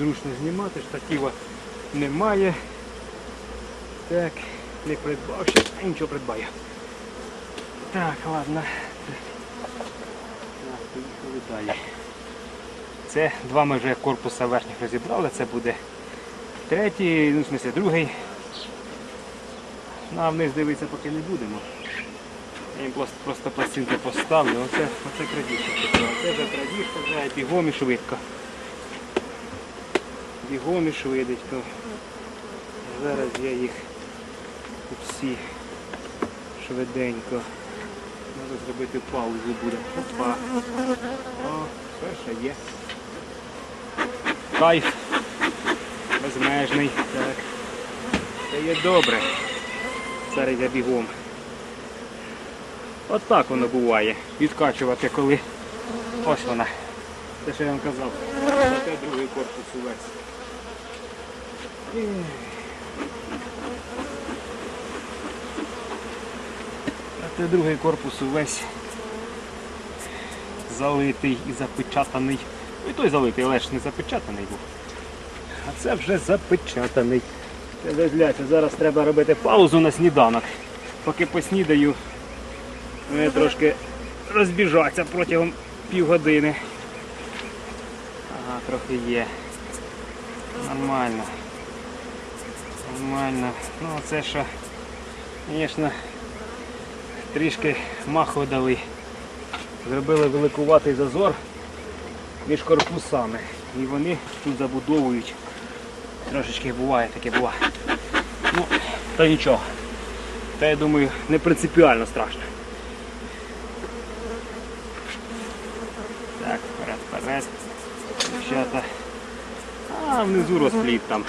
незручно знімати, штатива немає. Так, не придбав а нічого придбаю. Так, ладно. Так, далі. Це два ми вже корпуса верхніх розібрали, це буде третій, ну в смысле другий. Ну, а вниз дивитися поки не будемо. Я їм просто, просто пластинки поставлю. Оце, оце крадіжка. Оце вже крадіжка, вже бігом і швидко. Бігом і швиденько. Зараз я їх всі швиденько. Треба зробити паузу буде. Опа. О, перша є. Кайф. Безмежний. Так. Це є добре. Зараз я бігом. От так воно буває. Відкачувати, коли ось вона. Те, що я вам казав. Це другий корпус увесь. Ех. А другий корпус увесь залитий і запечатаний. Ну, І той залитий, але ж не запечатаний був. А це вже запечатаний. Це ви зараз треба робити паузу на сніданок. Поки поснідаю, вони трошки розбіжаться протягом півгодини. Ага, трохи є. Нормально. Нормально. Ну це що, звісно, трішки маху дали. Зробили великуватий зазор між корпусами. І вони тут забудовують. Трошечки буває, таке буває. Ну, то нічого. Та я думаю, не принципіально страшно. Так, вперед, вперед. Дівчата. А, внизу розпліт там.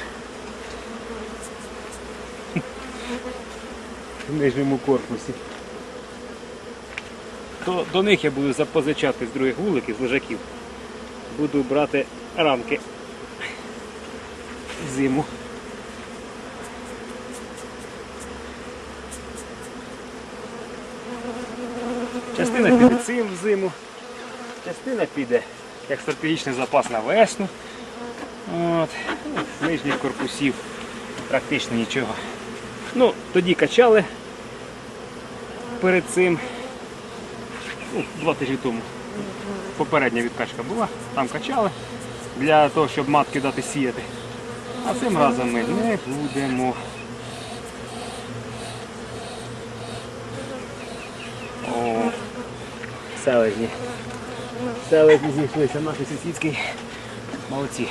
В нижньому корпусі. То до них я буду запозичати з других вуликів, з лежаків. Буду брати рамки зиму. Частина піде цим в зиму, частина піде як стратегічний запас на весну. От. Ну, Нижніх корпусів практично нічого. Ну, тоді качали перед цим. Ну, два тижні тому. Попередня відкачка була, там качали для того, щоб матки дати сіяти. А цим разом ми не будемо. О, селезні. Селезні зійшлися наші сусідські. Молодці.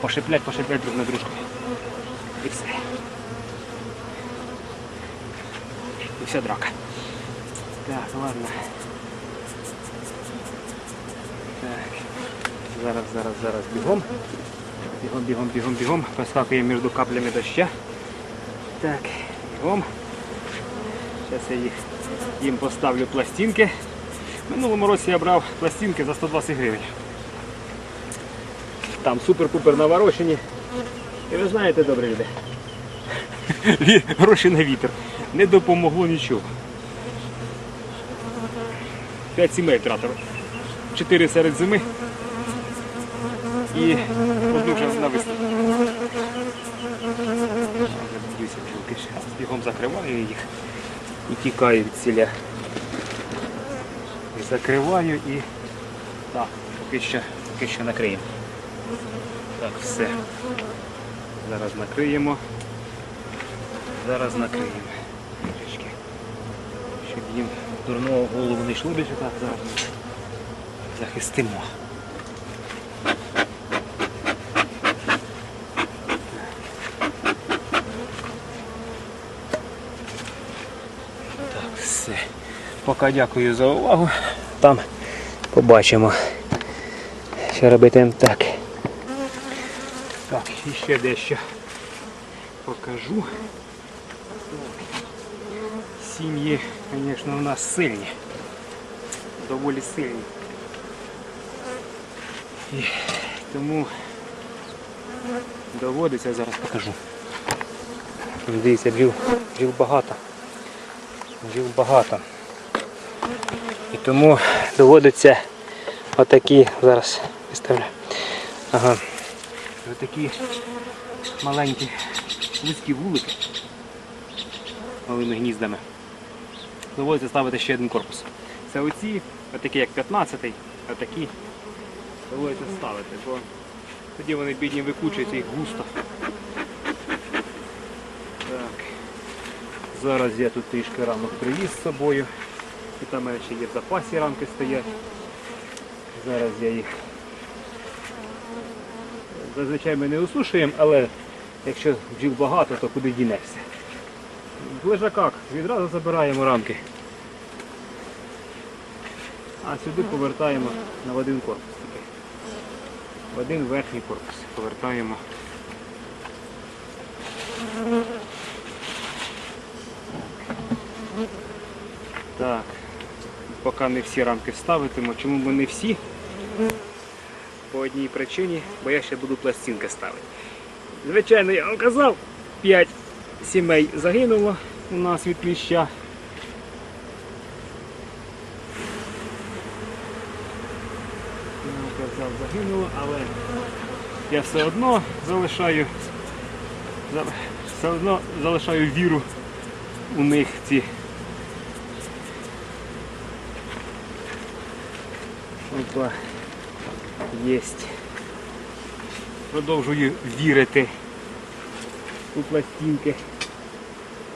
Пошиплять, пошиплять друг на дружку. І все. І вся драка. Так, ладно. Так. Зараз, зараз, зараз бігом. Бігом, бігом, бігом, бігом. Проскакуємо між каплями доща. Так, бігом. Зараз я їх, їм поставлю пластинки. Минулому році я брав пластинки за 120 гривень. Там супер-пупер наворочені. І ви знаєте, добрі люди. Гроші на вітер. Не допомогло нічого. П'ять сімей втратили. Чотири серед зими і одну весну. Вже ще. Бігом закриваю їх і тікаю від ціля. Закриваю і так, поки що, поки що накриємо. Так, все. Зараз накриємо. Зараз накриємо. Трішки. Щоб їм дурного голову не йшло більше так зараз. Захистимо. Так, все. Поки дякую за увагу. Там побачимо. Що робитимемо так. Так, і ще дещо покажу. Сім'ї, звісно, у нас сильні. Доволі сильні. І тому доводиться, зараз покажу. Дивіться, бджіл, бджіл багато. Бджіл багато. І тому доводиться Отакі зараз виставлю. Ага. Отакі маленькі вузькі вулики малими гніздами. Доводиться ставити ще один корпус. Це оці, отакі як 15-й, отакі доводиться ставити, бо тоді вони бідні викучуються їх густо. Так. Зараз я тут трішки рамок привіз з собою. І там мене ще є в запасі рамки стоять. Зараз я їх зазвичай ми не осушуємо, але якщо бджіл багато, то куди дінешся. В лежаках відразу забираємо рамки. А сюди повертаємо на один корпус. В один верхній корпус повертаємо. Так, поки не всі рамки ставитиму. Чому б не всі? По одній причині, бо я ще буду пластинки ставити. Звичайно, я вам казав, 5 сімей загинуло у нас від кліща. Казав, загинуло, але я все одно залишаю все одно залишаю віру у них ці. Опа. Єсть. Продовжую вірити у пластинки.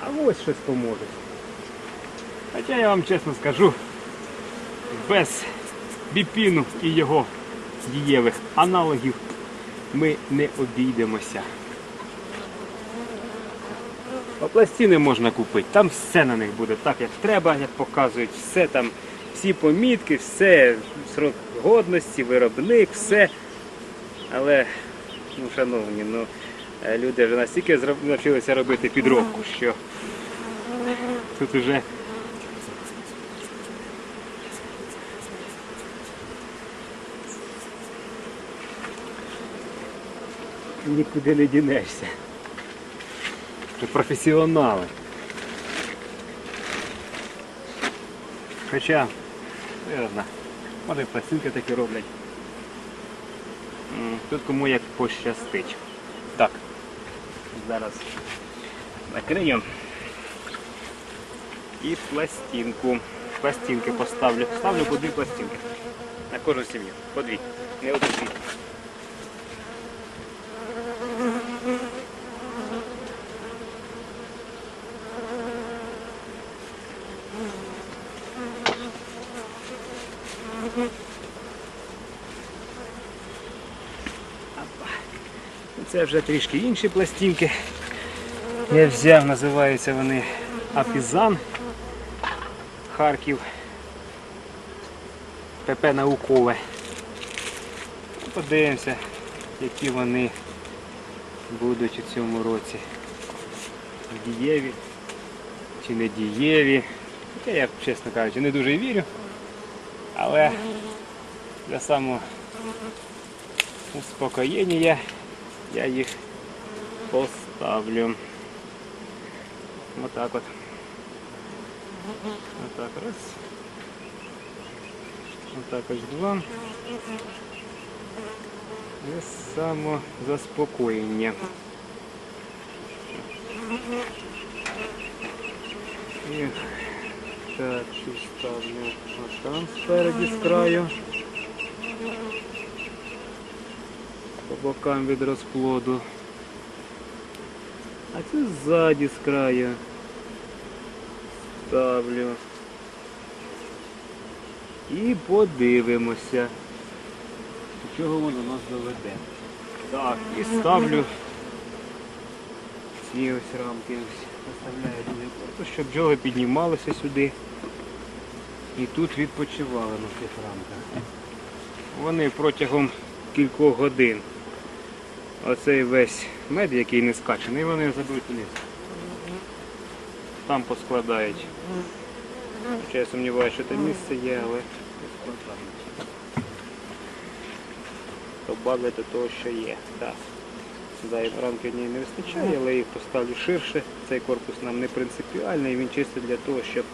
А ось щось поможе. Хоча я вам чесно скажу, без біпіну і його дієвих аналогів ми не обійдемося. А пластини можна купити, там все на них буде так, як треба, як показують, все там, всі помітки, все, срок годності, виробник, все. Але, ну, шановні, ну, е, люди вже настільки навчилися робити підробку, що тут уже нікуди не дінешся. Це професіонали. Хоча, вірно, може і пластинки такі роблять. Тут кому як пощастить. Так, зараз накрию і пластинку. Пластинки поставлю. Ставлю по дві пластинки. На кожну сім'ю. По дві. Не одну дві. Це вже трішки інші пластинки. Я взяв, називаються вони Апізан Харків. ПП наукове. Подивимося, які вони будуть у цьому році. Дієві чи не дієві. Хоча я, чесно кажучи, не дуже вірю. Але для самого успокоєння я їх поставлю. Отак от. Отак раз. Отак ось два. І самозаспокоєння. І так, ставлю отам спереді з краю. По бокам від розплоду. А цю ззаді з краю ставлю. І подивимося, до чого воно нас доведе. Так, і ставлю ці ось рамки. Корпус, щоб бджоли піднімалися сюди. І тут відпочивали на цих рамках. Вони протягом кількох годин. Оцей весь мед, який не скачений, вони заберуть вниз. Там поскладають. Хоча я сумніваюся, що там місце є, але поскладають. Добавити того, що є. Так. Да, і рамки однієї не вистачає, але їх поставлю ширше. Цей корпус нам не принципіальний, він чисто для того, щоб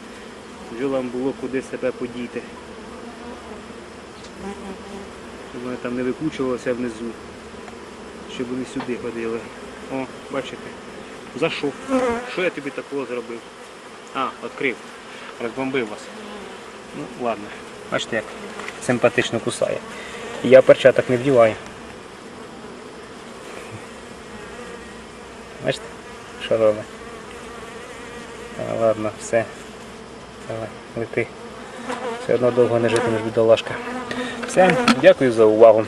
бджолам було куди себе подіти. щоб вони там не викручувалися внизу, щоб вони сюди ходили. О, бачите, зайшов. Що я тобі такого зробив? А, відкрив. Розбомбив вас. Ну, ладно. Бачите, як симпатично кусає. Я перчаток не вдіваю. Бачите, що робить? Ладно, все. Давай, лети. Все одно довго не житимеш, бідолашка. Все, дякую за увагу.